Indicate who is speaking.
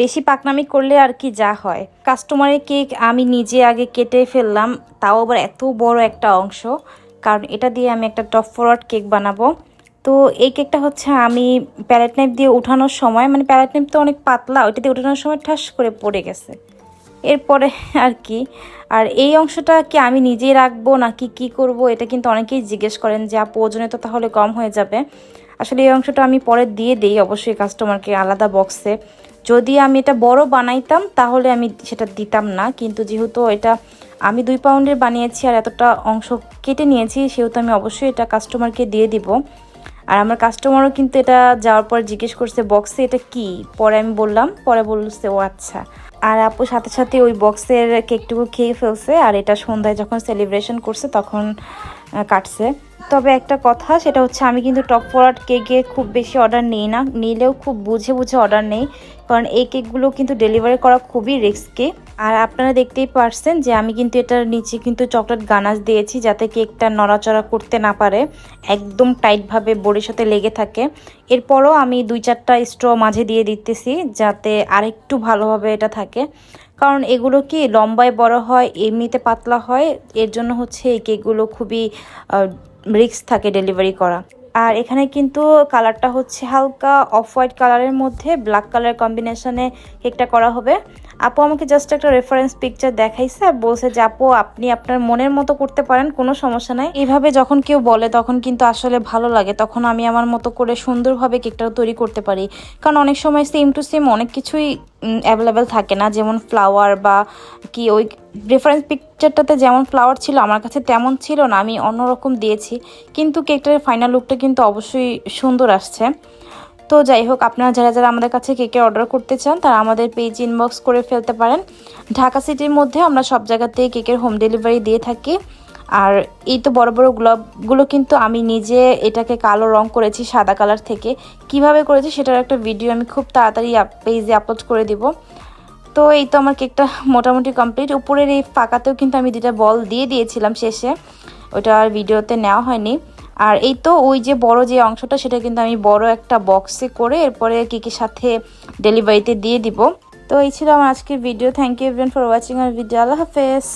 Speaker 1: বেশি পাকনামি করলে আর কি যা হয়। কাস্টমারের কেক আমি নিজে আগে কেটে ফেললাম, তাও আবার এত বড় একটা অংশ। কারণ এটা দিয়ে আমি একটা টপ ফরওয়ার্ড কেক বানাবো। তো এই কেকটা হচ্ছে আমি প্যালেট নাইফ দিয়ে উঠানোর সময় মানে প্যালেট নাইফ তো অনেক পাতলা, ওইটা দিয়ে উঠানোর সময় ঠাস করে পড়ে গেছে। এরপরে আর কি, আর এই অংশটা কি আমি নিজেই রাখব নাকি কি করব, এটা কিন্তু অনেকেই জিজ্ঞেস করেন যে, আপু, ওজনে তো তাহলে কম হয়ে যাবে। আসলে এই অংশটা আমি পরে দিয়ে দিই, অবশ্যই কাস্টমারকে আলাদা বক্সে যদি আমি এটা বড় বানাইতাম, তাহলে আমি সেটা দিতাম না। কিন্তু যেহেতু এটা আমি দুই পাউন্ডের বানিয়েছি আর এতটা অংশ কেটে নিয়েছি, সেহেতু আমি অবশ্যই এটা কাস্টমারকে দিয়ে দিব। আর আমার কাস্টমারও কিন্তু এটা যাওয়ার পর জিজ্ঞেস করছে বক্সে এটা কি? পরে আমি বললাম, পরে বলছে, ও আচ্ছা। আর আপু সাথে সাথে ওই বক্সের কেকটুকু খেয়ে ফেলছে। আর এটা সন্ধ্যায় যখন সেলিব্রেশন করছে, তখন কাটছে। তবে একটা কথা, সেটা হচ্ছে আমি কিন্তু টপ ফরওয়ার্ড কেকে খুব বেশি অর্ডার নিই না। নিলেও খুব বুঝে বুঝে অর্ডার নেই। কারণ এই কেকগুলো কিন্তু ডেলিভারি করা খুবই রিস্কি আর আপনারা দেখতেই পারছেন যে আমি কিন্তু এটার নিচে কিন্তু চকলেট গানাশ দিয়েছি, যাতে কেকটা নড়াচড়া করতে না পারে। একদম টাইটভাবে বড়ির সাথে লেগে থাকে। এরপরও আমি দুই চারটা স্ট্র মাঝে দিয়ে দিতেছি, যাতে আরেকটু ভালোভাবে এটা থাকে। কারণ এগুলো কি লম্বায় বড় হয়, এমনিতে পাতলা হয়, এর জন্য হচ্ছে এই কেকগুলো খুবই রিক্স থাকে ডেলিভারি করা। আর এখানে কিন্তু কালারটা হচ্ছে হালকা অফ হোয়াইট কালারের মধ্যে ব্ল্যাক কালার কম্বিনেশনে কেকটা করা হবে। আপু আমাকে জাস্ট একটা রেফারেন্স পিকচার দেখাইছে আর বলছে যে, আপু, আপনি আপনার মনের মতো করতে পারেন, কোনো সমস্যা নাই। এভাবে যখন কেউ বলে, তখন কিন্তু আসলে ভালো লাগে। তখন আমি আমার মতো করে সুন্দরভাবে কেকটা তৈরি করতে পারি। কারণ অনেক সময় সেম টু সেম অনেক কিছুই অ্যাভেলেবেল থাকে না। যেমন ফ্লাওয়ার বা কি ওই রেফারেন্স পিকচারটাতে যেমন ফ্লাওয়ার ছিল, আমার কাছে তেমন ছিল না, আমি অন্যরকম দিয়েছি। কিন্তু কেকটার ফাইনাল লুকটা কিন্তু অবশ্যই সুন্দর আসছে। তো যাই হোক, আপনারা যারা যারা আমাদের কাছে কেকের অর্ডার করতে চান, তারা আমাদের পেজ ইনবক্স করে ফেলতে পারেন। ঢাকা সিটির মধ্যে আমরা সব জায়গাতেই কেকের হোম ডেলিভারি দিয়ে থাকি। আর এই তো বড় বড় গোলাপগুলো কিন্তু আমি নিজে এটাকে কালো রং করেছি, সাদা কালার থেকে। কীভাবে করেছি সেটার একটা ভিডিও আমি খুব তাড়াতাড়ি পেজে আপলোড করে দিব। তো এই তো আমার কেকটা মোটামুটি কমপ্লিট। উপরের এই ফাঁকাতেও কিন্তু আমি দুটা বল দিয়ে দিয়েছিলাম শেষে। ওটা আর ভিডিওতে নেওয়া হয়নি। আর এই তো ওই যে বড় যে অংশটা, সেটা কিন্তু আমি বড় একটা বক্সে করে এরপরে কেকের সাথে ডেলিভারিতে দিয়ে দিব। তো এই ছিল আমার আজকের video thank you everyone for watching R video আল্লাহ হাফেজ।